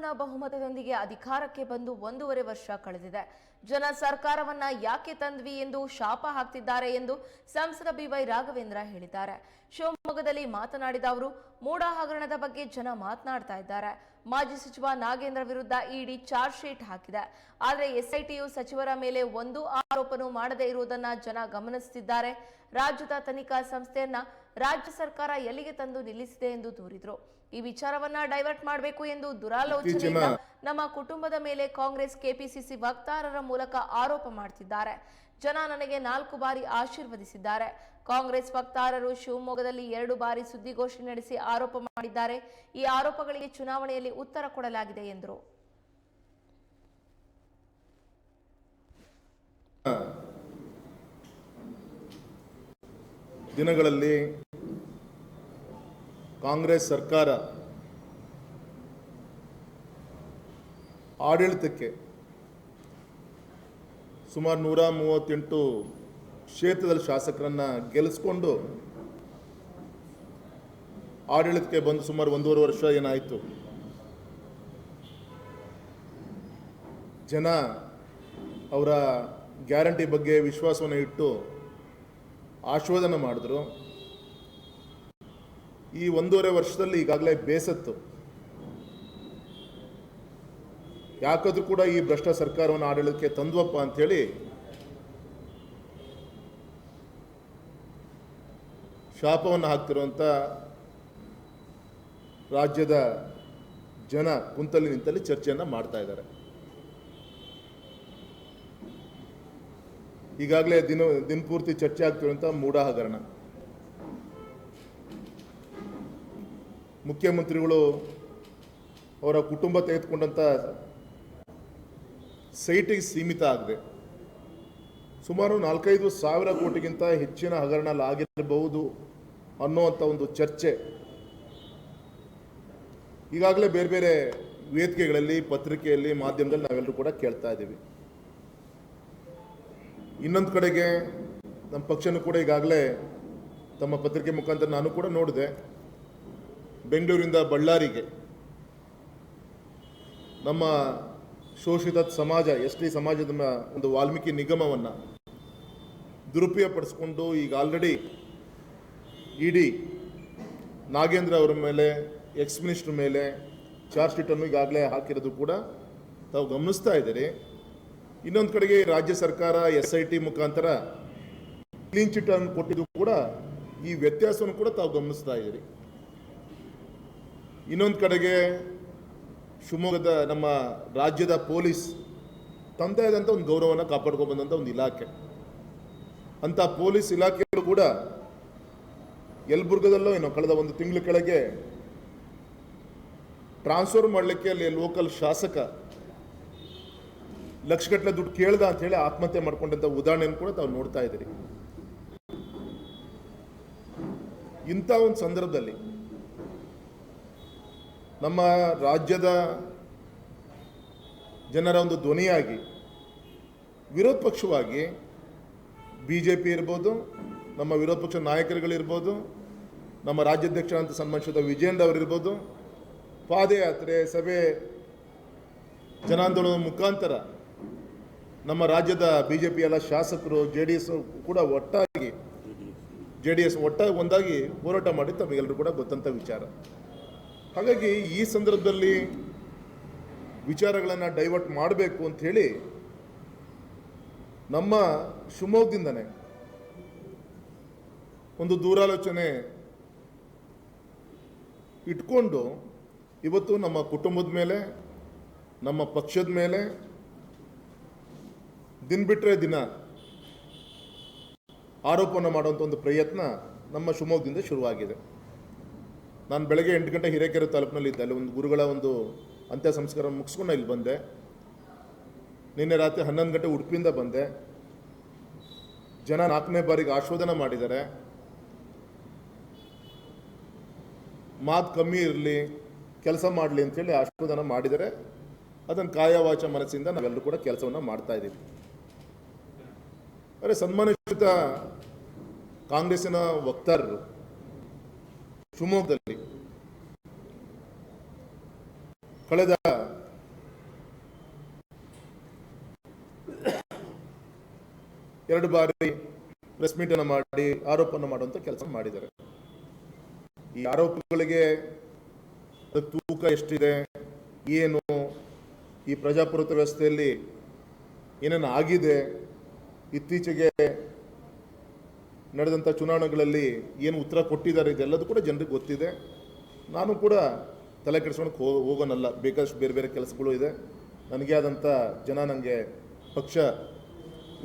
ಅಪೂರ್ಣ ಬಹುಮತದೊಂದಿಗೆ ಅಧಿಕಾರಕ್ಕೆ ಬಂದು ಒಂದೂವರೆ ವರ್ಷ ಕಳೆದಿದೆ. ಜನ ಸರ್ಕಾರವನ್ನ ಯಾಕೆ ತಂದ್ವಿ ಎಂದು ಶಾಪ ಹಾಕ್ತಿದ್ದಾರೆ ಎಂದು ಸಂಸದ ಬಿವೈ ರಾಘವೇಂದ್ರ ಹೇಳಿದ್ದಾರೆ. ಶಿವಮೊಗ್ಗದಲ್ಲಿ ಮಾತನಾಡಿದ ಅವರು, ಮೂಡ ಹಗರಣದ ಬಗ್ಗೆ ಜನ ಮಾತನಾಡ್ತಾ ಇದ್ದಾರೆ. ಮಾಜಿ ಸಚಿವ ನಾಗೇಂದ್ರ ವಿರುದ್ಧ ಇಡಿ ಚಾರ್ಜ್ ಶೀಟ್ ಹಾಕಿದೆ. ಆದರೆ ಎಸ್ಐಟಿಯು ಸಚಿವರ ಮೇಲೆ ಒಂದು ಆರೋಪನೂ ಮಾಡದೇ ಇರುವುದನ್ನ ಜನ ಗಮನಿಸುತ್ತಿದ್ದಾರೆ ರಾಜ್ಯದ ತನಿಖಾ ಸಂಸ್ಥೆಯನ್ನ ರಾಜ್ಯ ಸರ್ಕಾರ ಎಲ್ಲಿಗೆ ತಂದು ನಿಲ್ಲಿಸಿದೆ ಎಂದು ದೂರಿದ್ರು. ಈ ವಿಚಾರವನ್ನ ಡೈವರ್ಟ್ ಮಾಡಬೇಕು ಎಂದು ದುರಾಲೋಚನೆಯಿಂದ ನಮ್ಮ ಕುಟುಂಬದ ಮೇಲೆ ಕಾಂಗ್ರೆಸ್ ಕೆಪಿಸಿಸಿ ವಕ್ತಾರರ ಮೂಲಕ ಆರೋಪ ಮಾಡ್ತಿದ್ದಾರೆ. ಜನ ನನಗೆ ನಾಲ್ಕು ಬಾರಿ ಆಶೀರ್ವದಿಸಿದ್ದಾರೆ. ಕಾಂಗ್ರೆಸ್ ವಕ್ತಾರರು ಶಿವಮೊಗ್ಗದಲ್ಲಿ ಎರಡು ಬಾರಿ ಸುದ್ದಿಗೋಷ್ಠಿ ನಡೆಸಿ ಆರೋಪ ಮಾಡಿದ್ದಾರೆ. ಈ ಆರೋಪಗಳಿಗೆ ಚುನಾವಣೆಯಲ್ಲಿ ಉತ್ತರ ಕೊಡಲಾಗಿದೆ ಎಂದರು. ದಿನಗಳಲ್ಲಿ ಕಾಂಗ್ರೆಸ್ ಸರ್ಕಾರ ಆಡಳಿತಕ್ಕೆ ಸುಮಾರು ನೂರ ಮೂವತ್ತೆಂಟು ಕ್ಷೇತ್ರದಲ್ಲಿ ಶಾಸಕರನ್ನು ಗೆಲ್ಲಿಸ್ಕೊಂಡು ಆಡಳಿತಕ್ಕೆ ಬಂದು ಸುಮಾರು ಒಂದೂವರೆ ವರ್ಷ ಏನಾಯಿತು? ಜನ ಅವರ ಗ್ಯಾರಂಟಿ ಬಗ್ಗೆ ವಿಶ್ವಾಸವನ್ನು ಇಟ್ಟು ಆಶೀರ್ವಾದನ ಮಾಡಿದ್ರು. ಈ ಒಂದೂವರೆ ವರ್ಷದಲ್ಲಿ ಈಗಾಗಲೇ ಬೇಸತ್ತು. ಯಾಕಾದ್ರೂ ಕೂಡ ಈ ಭ್ರಷ್ಟ ಸರ್ಕಾರವನ್ನು ಆಡಳಿತಕ್ಕೆ ತಂದ್ವಪ್ಪ ಅಂಥೇಳಿ ಶಾಪವನ್ನು ಹಾಕ್ತಿರುವಂಥ ರಾಜ್ಯದ ಜನ ಕುಂತಲ್ಲಿ ನಿಂತಲ್ಲಿ ಚರ್ಚೆಯನ್ನು ಮಾಡ್ತಾ ಇದ್ದಾರೆ. ಈಗಾಗಲೇ ದಿನ ದಿನಪೂರ್ತಿ ಚರ್ಚೆ ಆಗ್ತಿರುವಂಥ ಮೂಢ ಹಗರಣ ಮುಖ್ಯಮಂತ್ರಿಗಳು ಅವರ ಕುಟುಂಬ ತೆಗೆದುಕೊಂಡಂಥ ಸೈಟಿಗೆ ಸೀಮಿತ ಆಗಿದೆ. ಸುಮಾರು ನಾಲ್ಕೈದು ಸಾವಿರ ಕೋಟಿಗಿಂತ ಹೆಚ್ಚಿನ ಹಗರಣ ಆಗಿರಬಹುದು ಅನ್ನೋವಂಥ ಒಂದು ಚರ್ಚೆ. ಈಗಾಗಲೇ ಬೇರೆ ಬೇರೆ ವೇದಿಕೆಗಳಲ್ಲಿ, ಪತ್ರಿಕೆಯಲ್ಲಿ, ಮಾಧ್ಯಮದಲ್ಲಿ ನಾವೆಲ್ಲರೂ ಕೂಡ ಕೇಳ್ತಾ ಇದ್ದೀವಿ. ಇನ್ನೊಂದು ಕಡೆಗೆ ನಮ್ಮ ಪಕ್ಷನೂ ಕೂಡ ಈಗಾಗಲೇ ತಮ್ಮ ಪತ್ರಿಕೆ ಮುಖಾಂತರ ನಾನು ಕೂಡ ನೋಡಿದೆ. ಬೆಂಗಳೂರಿಂದ ಬಳ್ಳಾರಿಗೆ ನಮ್ಮ ಶೋಷಿತ ಸಮಾಜ, ಎಸ್ ಟಿ ಸಮಾಜದ ಒಂದು ವಾಲ್ಮೀಕಿ ನಿಗಮವನ್ನು ದುರುಪಯೋಗಪಡಿಸ್ಕೊಂಡು ಈಗ ಆಲ್ರೆಡಿ ಇಡಿ ನಾಗೇಂದ್ರ ಅವರ ಮೇಲೆ ಎಕ್ಸ್ ಮಿನಿಸ್ಟರ್ ಮೇಲೆ ಚಾರ್ಜ್ ಶೀಟನ್ನು ಈಗಾಗಲೇ ಹಾಕಿರೋದು ಕೂಡ ತಾವು ಗಮನಿಸ್ತಾ ಇದ್ದೀರಿ. ಇನ್ನೊಂದು ಕಡೆಗೆ ರಾಜ್ಯ ಸರ್ಕಾರ ಎಸ್ ಐ ಟಿ ಮುಖಾಂತರ ಕ್ಲೀನ್ ಚಿಟ್ ಅನ್ನು ಕೊಟ್ಟಿದ್ದು ಕೂಡ ಈ ವ್ಯತ್ಯಾಸವನ್ನು ಕೂಡ ತಾವು ಗಮನಿಸ್ತಾ ಇದ್ದೀರಿ. ಇನ್ನೊಂದು ಕಡೆಗೆ ಶಿವಮೊಗ್ಗದ ನಮ್ಮ ರಾಜ್ಯದ ಪೊಲೀಸ್ ತಂದೆ ಆದಂಥ ಒಂದು ಗೌರವವನ್ನು ಕಾಪಾಡ್ಕೊಂಡು ಬಂದಂಥ ಒಂದು ಇಲಾಖೆ. ಅಂಥ ಪೊಲೀಸ್ ಇಲಾಖೆಯಲ್ಲೂ ಕೂಡ ಯಲಬುರ್ಗದಲ್ಲೋ ಏನೋ ಕಳೆದ ಒಂದು ತಿಂಗಳ ಕೆಳಗೆ ಟ್ರಾನ್ಸ್ಫರ್ ಮಾಡಲಿಕ್ಕೆ ಅಲ್ಲಿ ಲೋಕಲ್ ಶಾಸಕ ಲಕ್ಷಗಟ್ಟಲೆ ದುಡ್ಡು ಕೇಳ್ದ ಅಂತ ಹೇಳಿ ಆತ್ಮಹತ್ಯೆ ಮಾಡ್ಕೊಂಡಂತ ಉದಾಹರಣೆಯನ್ನು ಕೂಡ ತಾವು ನೋಡ್ತಾ ಇದ್ದೀರಿ. ಇಂಥ ಒಂದು ಸಂದರ್ಭದಲ್ಲಿ ನಮ್ಮ ರಾಜ್ಯದ ಜನರ ಒಂದು ಧ್ವನಿಯಾಗಿ ವಿರೋಧ ಪಕ್ಷವಾಗಿ ಬಿ ಜೆ ಪಿ ಇರ್ಬೋದು, ನಮ್ಮ ವಿರೋಧ ಪಕ್ಷ ನಾಯಕರುಗಳಿರ್ಬೋದು, ನಮ್ಮ ರಾಜ್ಯಾಧ್ಯಕ್ಷರಂತ ಸಂಬಂಧಿಸಿದ ವಿಜೇಂದ್ರ ಅವರಿರ್ಬೋದು ಪಾದಯಾತ್ರೆ, ಸಭೆ, ಜನಾಂದೋಲನದ ಮುಖಾಂತರ ನಮ್ಮ ರಾಜ್ಯದ ಬಿ ಜೆ ಪಿ ಎಲ್ಲ ಶಾಸಕರು ಜೆ ಡಿ ಎಸ್ ಕೂಡ ಒಟ್ಟಾಗಿ ಜೆ ಡಿ ಎಸ್ ಒಟ್ಟಾಗಿ ಒಂದಾಗಿ ಹೋರಾಟ ಮಾಡಿ ತಮಗೆಲ್ಲರೂ ಕೂಡ ಗೊತ್ತಂತ ವಿಚಾರ. ಹಾಗಾಗಿ ಈ ಸಂದರ್ಭದಲ್ಲಿ ವಿಚಾರಗಳನ್ನು ಡೈವರ್ಟ್ ಮಾಡಬೇಕು ಅಂತ ಹೇಳಿ ನಮ್ಮ ಶಿವಮೊಗ್ಗದಿಂದನೇ ಒಂದು ದೂರಾಲೋಚನೆ ಇಟ್ಕೊಂಡು ಇವತ್ತು ನಮ್ಮ ಕುಟುಂಬದ ಮೇಲೆ, ನಮ್ಮ ಪಕ್ಷದ ಮೇಲೆ ದಿನ ಬಿಟ್ಟರೆ ದಿನ ಆರೋಪವನ್ನು ಮಾಡುವಂಥ ಒಂದು ಪ್ರಯತ್ನ ನಮ್ಮ ಶಿವಮೊಗ್ಗದಿಂದ ಶುರುವಾಗಿದೆ. ನಾನು ಬೆಳಗ್ಗೆ ಎಂಟು ಗಂಟೆ ಹಿರೇಕೆರೆ ತಾಲೂಕಿನಲ್ಲಿ ಇದ್ದೆ. ಅಲ್ಲಿ ಒಂದು ಗುರುಗಳ ಒಂದು ಅಂತ್ಯ ಸಂಸ್ಕಾರ ಮುಗಿಸ್ಕೊಂಡು ಇಲ್ಲಿ ಬಂದೆ. ನಿನ್ನೆ ರಾತ್ರಿ ಹನ್ನೊಂದು ಗಂಟೆ ಉಡುಪಿಯಿಂದ ಬಂದೆ. ಜನ ನಾಲ್ಕನೇ ಬಾರಿಗೆ ಆಶೋಧನ ಮಾಡಿದ್ದಾರೆ. ಮಾತು ಕಮ್ಮಿ ಇರಲಿ, ಕೆಲಸ ಮಾಡಲಿ ಅಂತೇಳಿ ಆಶೋಧನ ಮಾಡಿದರೆ ಅದನ್ನು ಕಾಯವಾಚ ಮನಸ್ಸಿಂದ ನಾವೆಲ್ಲರೂ ಕೂಡ ಕೆಲಸವನ್ನು ಮಾಡ್ತಾ ಇದ್ದೀವಿ. ಅರೆ ಸನ್ಮಾನಿತ ಕಾಂಗ್ರೆಸ್ಸಿನ ವಕ್ತಾರರು ಶಿವಮೊಗ್ಗದಲ್ಲಿ ಕಳೆದ ಎರಡು ಬಾರಿ ಪ್ರೆಸ್ ಅನ್ನು ಮಾಡಿ ಆರೋಪವನ್ನು ಮಾಡುವಂತಹ ಕೆಲಸ ಮಾಡಿದ್ದಾರೆ. ಈ ಆರೋಪಗಳಿಗೆ ತೂಕ ಎಷ್ಟಿದೆ, ಏನು ಈ ಪ್ರಜಾಪ್ರಭುತ್ವ ವ್ಯವಸ್ಥೆಯಲ್ಲಿ ಏನೇನು ಆಗಿದೆ ಇತ್ತೀಚೆಗೆ ನಡೆದಂಥ ಚುನಾವಣೆಗಳಲ್ಲಿ ಏನು ಉತ್ತರ ಕೊಟ್ಟಿದ್ದಾರೆ ಇದೆಲ್ಲದೂ ಕೂಡ ಜನರಿಗೆ ಗೊತ್ತಿದೆ. ನಾನು ಕೂಡ ತಲೆ ಕೆಡಿಸ್ಕೊಳಕ್ಕೆ ಹೋ, ಹೋಗೋನಲ್ಲ. ಬೇಕಷ್ಟು ಬೇರೆ ಬೇರೆ ಕೆಲಸಗಳು ಇದೆ. ನನಗೆ ಆದಂಥ ಜನ ನನಗೆ ಪಕ್ಷ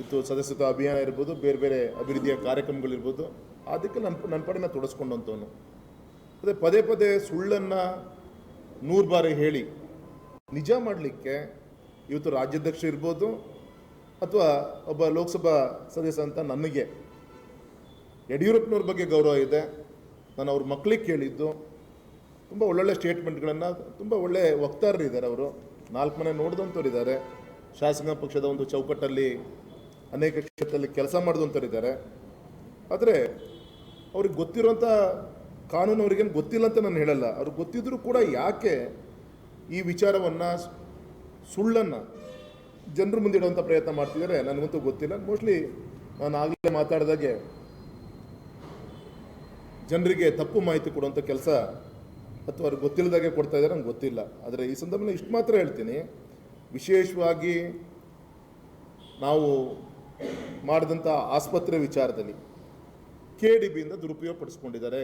ಇತ್ತು ಸದಸ್ಯತ್ವ ಅಭಿಯಾನ ಇರ್ಬೋದು, ಬೇರೆ ಬೇರೆ ಅಭಿವೃದ್ಧಿಯ ಕಾರ್ಯಕ್ರಮಗಳಿರ್ಬೋದು, ಅದಕ್ಕೆ ನನ್ನ ನನ್ನ ಪಡೆನ ತೊಡಸ್ಕೊಂಡಂಥವನು. ಅದೇ ಪದೇ ಪದೇ ಸುಳ್ಳನ್ನು ನೂರು ಬಾರಿ ಹೇಳಿ ನಿಜ ಮಾಡಲಿಕ್ಕೆ ಇವತ್ತು ರಾಜ್ಯಾಧ್ಯಕ್ಷ ಇರ್ಬೋದು ಅಥವಾ ಒಬ್ಬ ಲೋಕಸಭಾ ಸದಸ್ಯ ಅಂತ ನನಗೆ ಯಡಿಯೂರಪ್ಪನವ್ರ ಬಗ್ಗೆ ಗೌರವ ಇದೆ. ನಾನು ಅವ್ರ ಮಕ್ಕಳಿಗೆ ಕೇಳಿದ್ದು. ತುಂಬ ಒಳ್ಳೊಳ್ಳೆ ಸ್ಟೇಟ್ಮೆಂಟ್ಗಳನ್ನು ತುಂಬ ಒಳ್ಳೆ ವಕ್ತಾರರಿದ್ದಾರೆ ಅವರು. ನಾಲ್ಕು ಮನೆ ನೋಡಿದಂಥವ್ರು ಇದ್ದಾರೆ. ಶಾಸಕ ಪಕ್ಷದ ಒಂದು ಚೌಕಟ್ಟಲ್ಲಿ ಅನೇಕ ಕ್ಷೇತ್ರದಲ್ಲಿ ಕೆಲಸ ಮಾಡಿದಂಥವ್ರಿದ್ದಾರೆ ಆದರೆ ಅವ್ರಿಗೆ ಗೊತ್ತಿರುವಂಥ ಕಾನೂನು ಅವ್ರಿಗೇನು ಗೊತ್ತಿಲ್ಲ ಅಂತ ನಾನು ಹೇಳಲ್ಲ. ಅವ್ರಿಗೆ ಗೊತ್ತಿದ್ದರೂ ಕೂಡ ಯಾಕೆ ಈ ವಿಚಾರವನ್ನು, ಸುಳ್ಳನ್ನು ಜನರ ಮುಂದೆ ಇಡುವಂಥ ಪ್ರಯತ್ನ ಮಾಡ್ತಿದ್ದಾರೆ. ನನಗಂತೂ ಗೊತ್ತಿಲ್ಲ. ಮೋಸ್ಟ್ಲಿ ನಾನು ಆಗಲೇ ಮಾತಾಡಿದಾಗೆ ಜನರಿಗೆ ತಪ್ಪು ಮಾಹಿತಿ ಕೊಡುವಂಥ ಕೆಲಸ ಅಥವಾ ಅವ್ರಿಗೆ ಗೊತ್ತಿಲ್ಲದಾಗೆ ಕೊಡ್ತಾ ಇದ್ದಾರೆ ನಂಗೆ ಗೊತ್ತಿಲ್ಲ. ಆದರೆ ಈ ಸಂದರ್ಭದಲ್ಲಿ ಇಷ್ಟು ಮಾತ್ರ ಹೇಳ್ತೀನಿ. ವಿಶೇಷವಾಗಿ ನಾವು ಮಾಡಿದಂಥ ಆಸ್ಪತ್ರೆ ವಿಚಾರದಲ್ಲಿ ಕೆ ಡಿ ಬಿಯಿಂದ ದುರುಪಯೋಗ ಪಡಿಸ್ಕೊಂಡಿದ್ದಾರೆ.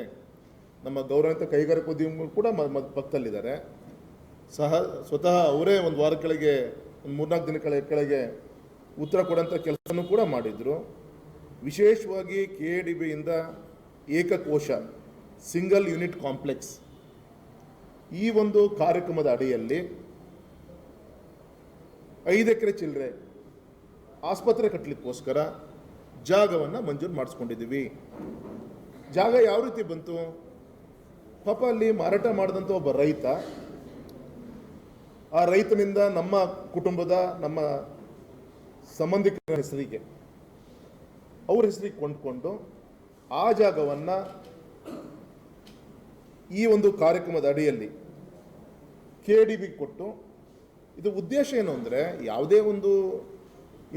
ನಮ್ಮ ಗೌರವಿತ ಕೈಗಾರಿಕೋದ್ಯಮಿಗಳು ಕೂಡ ಮ ಪಕ್ಕದಲ್ಲಿದ್ದಾರೆ. ಸಹ ಸ್ವತಃ ಅವರೇ ಒಂದು ವಾರ ಕೆಳಗೆ ಒಂದು ಮೂರ್ನಾಲ್ಕು ದಿನ ಕೆಳ ಕೆಳಗೆ ಉತ್ತರ ಕೊಡೋಂಥ ಕೆಲಸನೂ ಕೂಡ ಮಾಡಿದರು. ವಿಶೇಷವಾಗಿ ಕೆ ಡಿ ಬಿಯಿಂದ ಏಕಕೋಶ ಸಿಂಗಲ್ ಯೂನಿಟ್ ಕಾಂಪ್ಲೆಕ್ಸ್ ಈ ಒಂದು ಕಾರ್ಯಕ್ರಮದ ಅಡಿಯಲ್ಲಿ ಐದು ಎಕರೆ ಚಿಲ್ಲರೆ ಆಸ್ಪತ್ರೆ ಕಟ್ಟಲಿಕ್ಕೋಸ್ಕರ ಜಾಗವನ್ನು ಮಂಜೂರು ಮಾಡಿಸ್ಕೊಂಡಿದ್ದೀವಿ. ಜಾಗ ಯಾವ ರೀತಿ ಬಂತು? ಪಾಪ ಅಲ್ಲಿ ಮಾರಾಟ ಮಾಡಿದಂಥ ಒಬ್ಬ ರೈತ ಆ ರೈತನಿಂದ ನಮ್ಮ ಕುಟುಂಬದ ನಮ್ಮ ಸಂಬಂಧಿಕರ ಹೆಸರಿಗೆ, ಅವ್ರ ಹೆಸರಿಗೆ ಕೊಂಡ್ಕೊಂಡು ಆ ಜಾಗವನ್ನು ಈ ಒಂದು ಕಾರ್ಯಕ್ರಮದ ಅಡಿಯಲ್ಲಿ ಕೆ ಡಿ ಬಿ ಕೊಟ್ಟು, ಇದು ಉದ್ದೇಶ ಏನು ಅಂದರೆ ಯಾವುದೇ ಒಂದು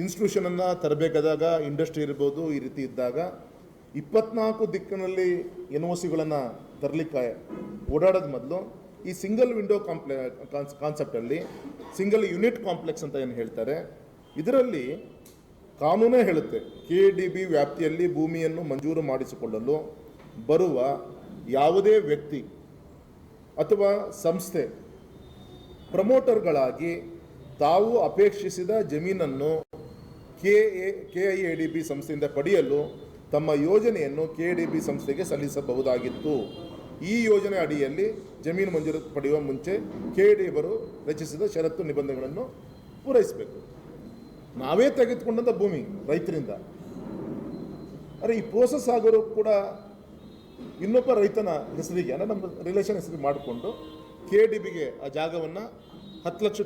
ಇನ್ಸ್ಟಿಟ್ಯೂಷನನ್ನು ತರಬೇಕಾದಾಗ ಇಂಡಸ್ಟ್ರಿ ಇರ್ಬೋದು, ಈ ರೀತಿ ಇದ್ದಾಗ ಇಪ್ಪತ್ನಾಲ್ಕು ದಿಕ್ಕಿನಲ್ಲಿ ಎನ್ ಒ ಸಿಗಳನ್ನು ತರಲಿಕ್ಕೆ ಓಡಾಡೋದು ಮೊದಲು ಈ ಸಿಂಗಲ್ ವಿಂಡೋ ಕಾಂಪ್ಲೆ ಕಾನ್ಸೆಪ್ಟಲ್ಲಿ ಸಿಂಗಲ್ ಯೂನಿಟ್ ಕಾಂಪ್ಲೆಕ್ಸ್ ಅಂತ ಏನು ಹೇಳ್ತಾರೆ? ಇದರಲ್ಲಿ ಕಾನೂನೇ ಹೇಳುತ್ತೆ. ಕೆ ಡಿ ಬಿ ವ್ಯಾಪ್ತಿಯಲ್ಲಿ ಭೂಮಿಯನ್ನು ಮಂಜೂರು ಮಾಡಿಸಿಕೊಳ್ಳಲು ಬರುವ ಯಾವುದೇ ವ್ಯಕ್ತಿ ಅಥವಾ ಸಂಸ್ಥೆ ಪ್ರಮೋಟರ್ಗಳಾಗಿ ತಾವು ಅಪೇಕ್ಷಿಸಿದ ಜಮೀನನ್ನು K A K I A D B ಸಂಸ್ಥೆಯಿಂದ ಪಡೆಯಲು ತಮ್ಮ ಯೋಜನೆಯನ್ನು ಕೆ ಡಿ ಬಿ ಸಂಸ್ಥೆಗೆ ಸಲ್ಲಿಸಬಹುದಾಗಿತ್ತು. ಈ ಯೋಜನೆ ಅಡಿಯಲ್ಲಿ ಜಮೀನು ಮಂಜೂರು ಪಡೆಯುವ ಮುಂಚೆ ಕೆ ಡಿ ಬರು ರಚಿಸಿದ ಷರತ್ತು ನಿಬಂಧನೆಗಳನ್ನು ಪೂರೈಸಬೇಕು. ನಾವೇ ತೆಗೆದುಕೊಂಡಂಥ ಭೂಮಿ ರೈತರಿಂದ. ಅರೆ, ಈ ಪ್ರೋಸೆಸ್ ಆಗೋರು ಕೂಡ ಇನ್ನೊಬ್ಬ ರೈತನ ಹೆಸರಿಗೆ, ಅಂದರೆ ನಮ್ಮ ರಿಲೇಷನ್ ಹೆಸರಿಗೆ ಮಾಡಿಕೊಂಡು ಕೆ ಡಿ ಬಿಗೆ ಆ ಜಾಗವನ್ನು ಹತ್ತು ಲಕ್ಷಕ್ಕೆ